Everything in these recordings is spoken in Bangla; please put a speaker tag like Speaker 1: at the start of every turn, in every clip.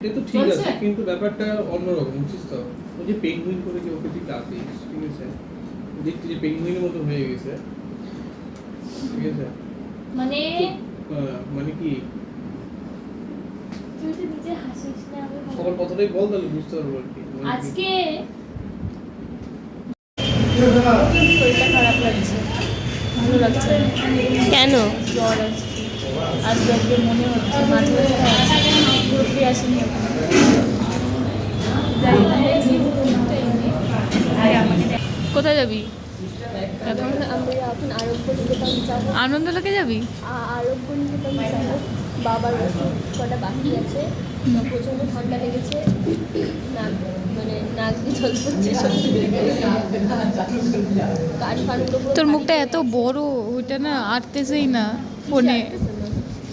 Speaker 1: এটা তো ঠিক আছে কিন্তু ব্যাপারটা অন্যরকম বুঝছিস তো? ওই যে পেঙ্গুইন করে যে ওকে তুই ঠিক আছে? দেখতে যে পেঙ্গুইনের মতো হয়ে গেছে। ঠিক আছে?
Speaker 2: মানে?
Speaker 1: মানে কি?
Speaker 2: তুই তো নিজে হাসিস না আমি
Speaker 1: কথাটাই বল তাহলে বুঝতে পারব আর কি।
Speaker 2: আজকে শরীরটা খারাপ লাগছে ভালো লাগছে
Speaker 3: কেন?
Speaker 2: জ্বর আসছে আজকে আজকে মনে হচ্ছে মাঝে মাঝে ঘুরতে আসেনি।
Speaker 3: কোথায় যাবি? আনন্দলোকে যাবি?
Speaker 4: বাবার কটা বাকি আছে। ঠান্ডা লেগেছে। নাক মানে নাক দিয়ে জল পড়ছে
Speaker 3: তোর মুখটা এত বড় ওইটা না আটতেছেই না ফোনে।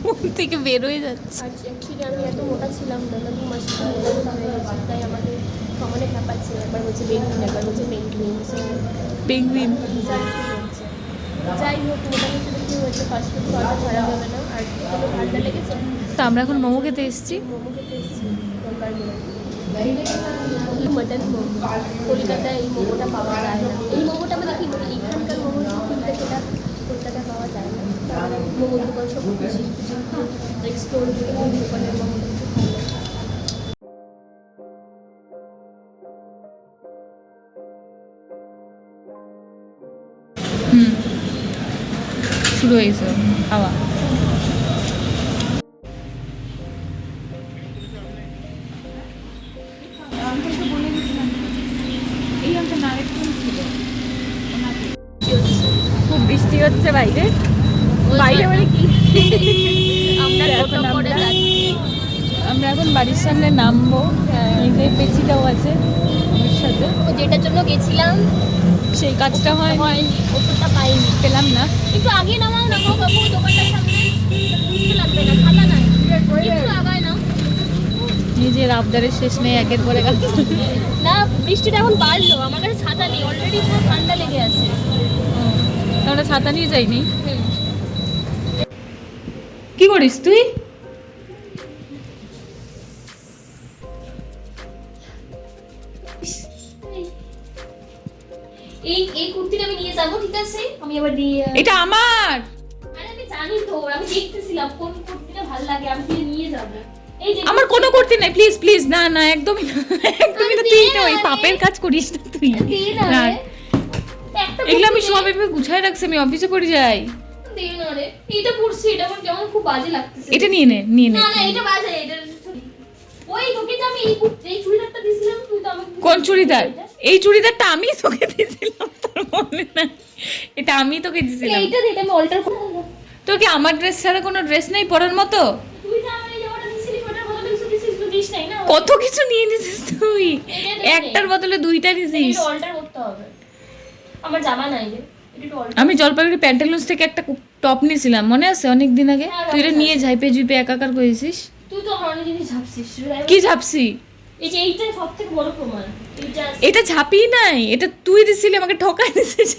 Speaker 3: ফোন থেকে বেরোয় যাচ্ছে।
Speaker 4: আমি এত মোটা ছিলাম না দু মাস তাই আমাকে খাপাচ্ছে একবার হচ্ছে বেগুন একবার
Speaker 3: পেঙ্গুইন
Speaker 4: যাই হোক মোটামুটি কি হয়েছে ফার্স্ট ফুড খাওয়াটা ছাড়া যাবে না। আর কোনো ঠান্ডা লেগেছে?
Speaker 3: তো আমরা এখন মোমো খেতে এসেছি।
Speaker 4: মোমো খেতে এসেছি মটন মোমো। কলকাতায় এই মোমোটা পাওয়া যায় না। এই মোমোটা মানে কি এখানকার মোমো কিনতে সেটা কলকাতায় পাওয়া যায় না। মোমোর দোকান সব খুঁজি এক্সপ্লোর দোকানের
Speaker 3: শুরু হয়েছে খাওয়া হচ্ছে বাইরে। বাইরে মানে কি?
Speaker 4: আমরা
Speaker 3: এখন বাড়ির সামনে নামবো। এই যে পেচিটাও আছে সাথে।
Speaker 4: ও যেটার জন্য গেছিলাম
Speaker 3: সেই কাজটা হয়
Speaker 4: হয়নি। ওষুধটা পাইনি।
Speaker 3: পেলাম না।
Speaker 4: একটু আগে নামাও না গো বাবু দোকানটার সামনে। লাগবে না খাতা নাই। একটু আগায় না
Speaker 3: নিজের আবদারের শেষ নেই একের পরে
Speaker 4: না বৃষ্টিটা এখন বাড়লো আমার কাছে ছাতা নেই অলরেডি পুরো ঠান্ডা লেগে আছে।
Speaker 3: আমরা ছাতা নিয়ে যাইনি। কি করিস তুই?
Speaker 4: এই এই কুর্তিটা আমি নিয়ে যাব ঠিক আছে? আমি আবার দিয়ে
Speaker 3: এটা আমার!
Speaker 4: আরে আমি জানি তো আমি দেখতেছিলাম কোন কুর্তিটা ভালো লাগে আমি নিয়ে যাব।
Speaker 3: আমার কোনো করতে নাই প্লিজ প্লিজ না না একদমই না একদমই না তুই এটা ওই পাপের কাজ করিস না তুই।
Speaker 4: না
Speaker 3: না, এগুলো আমি সব এভাবে গুছায় রাখছি আমি অফিসে পড়ে যাই।
Speaker 4: এটা পরছি এটা আমার কেমন খুব বাজে লাগতেছে।
Speaker 3: এটা নিয়ে নে নিয়ে নে।
Speaker 4: না না এটা বাজে এটা ওই তোকে যে আমি এই চুড়িদারটা দিছিলাম তুই তো আমাকে
Speaker 3: কোন চুড়িদার? এই চুড়িদারটা আমি তোকে তোর মনে এটা আমি তোকে দিয়েছিলাম।
Speaker 4: এইটা দিলে আমি অল্টার করে
Speaker 3: তোর কি আমার ড্রেস ছাড়া কোনো ড্রেস নেই পরার মতো?
Speaker 4: তুই যে আমার এই জামাটা দিছিলি ওটার বদলে কিছু দিছিস? তুই দিস নাই না।
Speaker 3: কত কিছু নিয়ে নিছিস তুই। একটার বদলে দুইটা নিছিস
Speaker 4: এটা অল্টার করতে হবে। আমার জামা নাই রে
Speaker 3: আমি জলপাইগুড়ি প্যান্টালুন্স থেকে একটা টপ নিয়েছিলাম মনে আছে অনেক দিন আগে?
Speaker 4: হ্যাঁ,
Speaker 3: তুই এটা নিয়ে ঝাইপে ঝুইপে একাকার করেছিস?
Speaker 4: তুই তো আমার অনেক ঝাপসিস
Speaker 3: কি ঝাপসি?
Speaker 4: এই যে এইটা সব থেকে বড় প্রমাণ।
Speaker 3: এটা ঝাপি নাই এটা তুই দিছিলি আমাকে ঠকাই দিছিস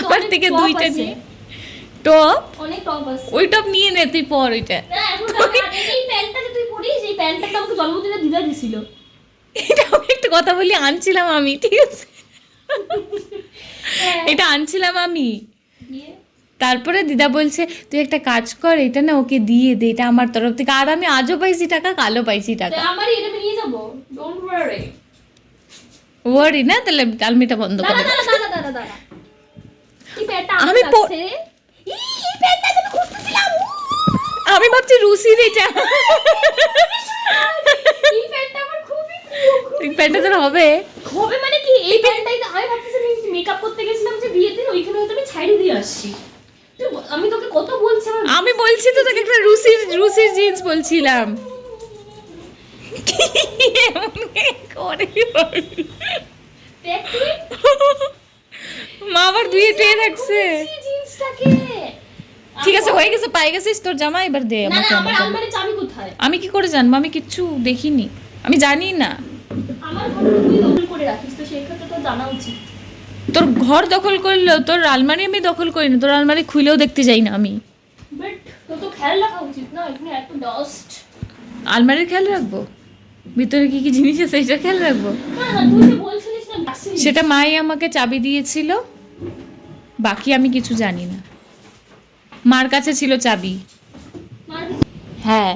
Speaker 3: আমার থেকে দুইটা। নিয়ে টপ
Speaker 4: অনেক টপ আছে।
Speaker 3: ওই টপ নিয়ে নে তুই পর ওইটা।
Speaker 4: এই প্যান্টটা তুই পরিস এই প্যান্টটা আমাকে জন্মদিনে দিদা দিছিল।
Speaker 3: এটা আমি একটা কথা বলি আনছিলাম আমি ঠিক আছে। এটা আনছিলাম আমি। তারপরে দিদা বলছে তুই একটা কাজ কর এটা না ওকে দিয়ে দে এটা আমার তরফ থেকে। আর আমি আজও পাইছি টাকা কালো পাইছি টাকা।
Speaker 4: আমার এটা নিয়ে যাব। ডোন্ট ওয়ারি
Speaker 3: ওয়ারি না তাহলে কালমিটা বন্ধ করে আমি
Speaker 4: আমি
Speaker 3: ভাবছি রুসির এটা।
Speaker 4: এই প্যান্টটা
Speaker 3: তোর হবে।
Speaker 4: হবে মানে এই প্যান্টটাই তো আমি ভাবতেছি আমি মেকআপ করতে গেছিলাম যে বিয়েতে ওইখানে হয়তো আমি ছাইড়ে দিয়ে আসছি। আমি তোকে কত বলছি
Speaker 3: আমি বলছি তো তোকে একটা রুসির রুসির জিন্স বলছিলাম। মা আবার ধুয়ে টুয়ে রাখছে ঠিক আছে হয়ে গেছে পাই গেছিস তোর জামা এবার দে আমাকে আমি কি করে জানব? আমি কিচ্ছু দেখিনি। আমি জানি না।
Speaker 4: আমার ঘরে তুই দখল করে রাখিস তো সেই ক্ষেত্রে তো জানা উচিত।
Speaker 3: তোর ঘর দখল করলেও তোর আলমারি আমি দখল করি না তোর আলমারি খুলেও দেখতে যাই না আমি।
Speaker 4: বাট তোর তো খেয়াল রাখা উচিত না এখানে এত ডাস্ট
Speaker 3: আলমারির খেয়াল রাখব? ভিতরে কি কি জিনিস আছে সেটা খেয়াল রাখব? সেটা মাই আমাকে চাবি দিয়েছিল বাকি আমি কিছু জানি না। মার কাছে ছিল চাবি। হ্যাঁ।